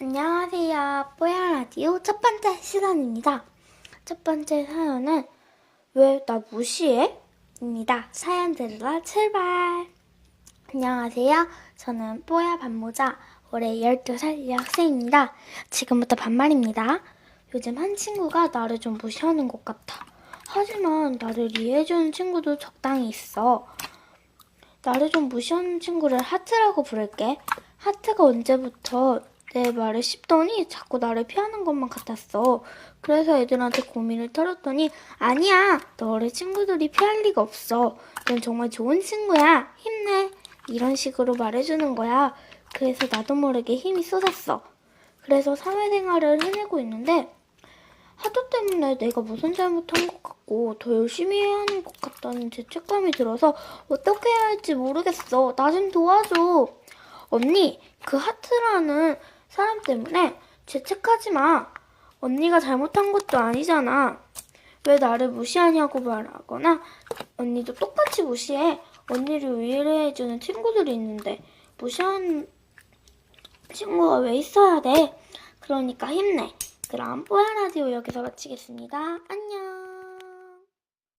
안녕하세요. 뽀야 라디오 첫 번째 시간입니다. 첫 번째 사연은 왜 나 무시해? 입니다. 사연 들으러 출발. 안녕하세요. 저는 뽀야 반모자 올해 12살 여학생입니다. 지금부터 반말입니다. 요즘 한 친구가 나를 좀 무시하는 것 같아. 하지만 나를 이해해주는 친구도 적당히 있어. 나를 좀 무시하는 친구를 하트라고 부를게. 하트가 언제부터 내 말을 씹더니 자꾸 나를 피하는 것만 같았어. 그래서 애들한테 고민을 털었더니 아니야. 너를 친구들이 피할 리가 없어. 넌 정말 좋은 친구야. 힘내. 이런 식으로 말해주는 거야. 그래서 나도 모르게 힘이 쏟았어. 그래서 사회생활을 해내고 있는데 하도 때문에 내가 무슨 잘못한 것 같고 더 열심히 해야 하는 것 같다는 죄책감이 들어서 어떻게 해야 할지 모르겠어. 나 좀 도와줘. 언니, 그 하트라는 사람 때문에 죄책하지 마. 언니가 잘못한 것도 아니잖아. 왜 나를 무시하냐고 말하거나 언니도 똑같이 무시해. 언니를 위로해주는 친구들이 있는데 무시하는 친구가 왜 있어야 돼? 그러니까 힘내. 그럼 뽀야 라디오 여기서 마치겠습니다. 안녕.